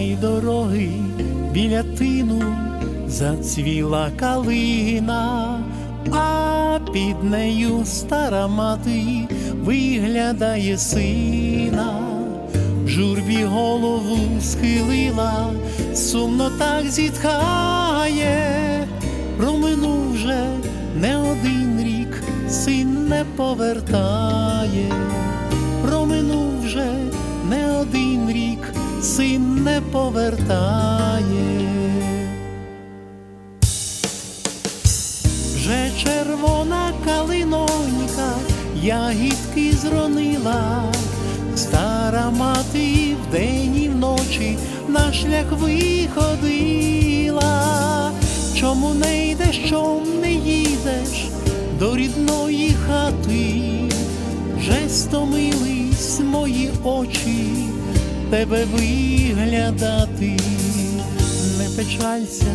край дороги біля тину зацвіла калина, а під нею стара мати виглядає сина. Журбі голову схилила, сумно так зітхає, проминув вже не один рік, син не повертає, проминув вже не один рік, син не повертає. Вже червона калинонька ягідки зронила, стара мати вдень і вночі на шлях виходила. Чому не йдеш, чом не їдеш до рідної хати? Вже стомились мої очі тебе виглядати. Не печалься,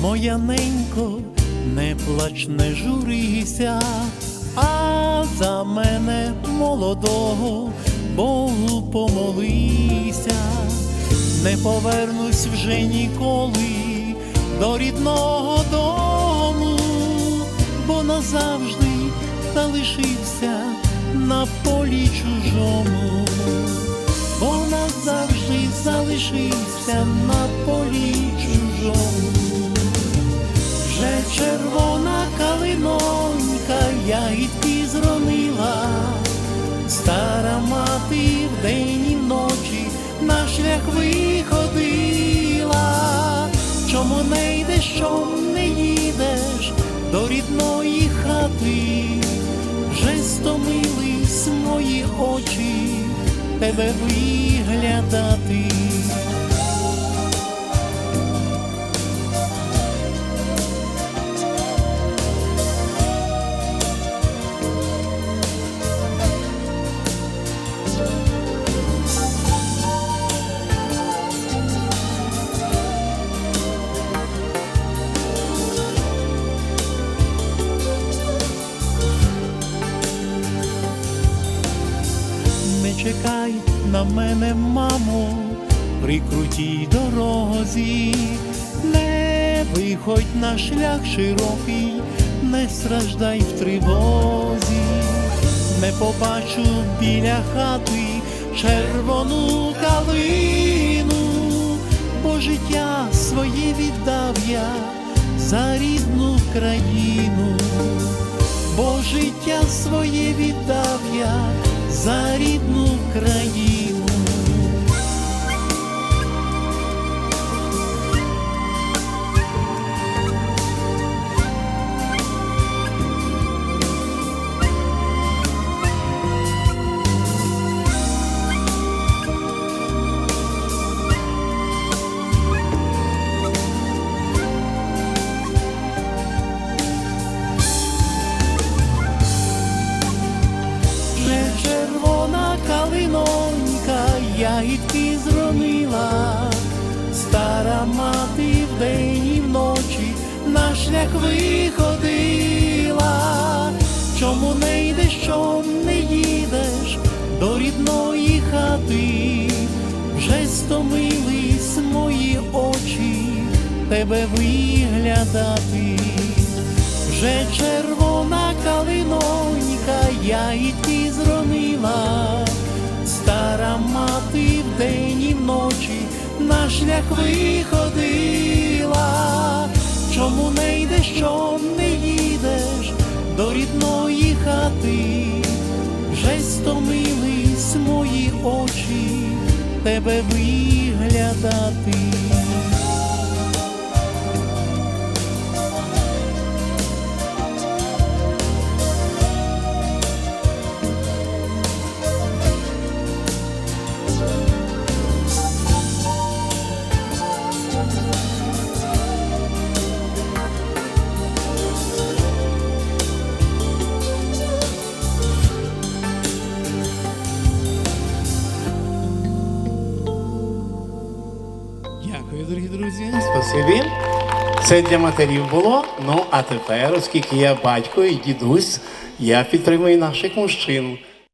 моя ненько, не плач, не журися, а за мене молодого Богу помолися, не повернусь вже ніколи до рідного дому, бо назавжди залишився на полі чужому, бо назавжди залишився на полі чужому. Вже червона калинонька ягідки зронила, стара мати вдень і вночі на шлях виходила. Чому не йдеш, чом не їдеш до рідної хати? Вже стомились мої очі тебе виглядати. Чекай на мене, мамо, при крутій дорозі, не виходь на шлях широкий, не страждай в тривозі, не побачу біля хати червону калину, бо життя своє віддав я за рідну країну. Бо життя своє віддав я за рідну країну. Ягідки зронила, стара мати вдень і вночі на шлях виходила. Чому не йдеш, чом не їдеш до рідної хати? Вже стомились мої очі тебе виглядати. Вже червона калинонька ягідки зронила, шлях виходила. Чому не йдеш, чом не їдеш до рідної хати? Вже стомились мої очі тебе виглядати. Дякую, дорогі друзі. Спасибі. Це для матерів було. Ну а тепер, оскільки я батько і дідусь, я підтримую наших мужчин.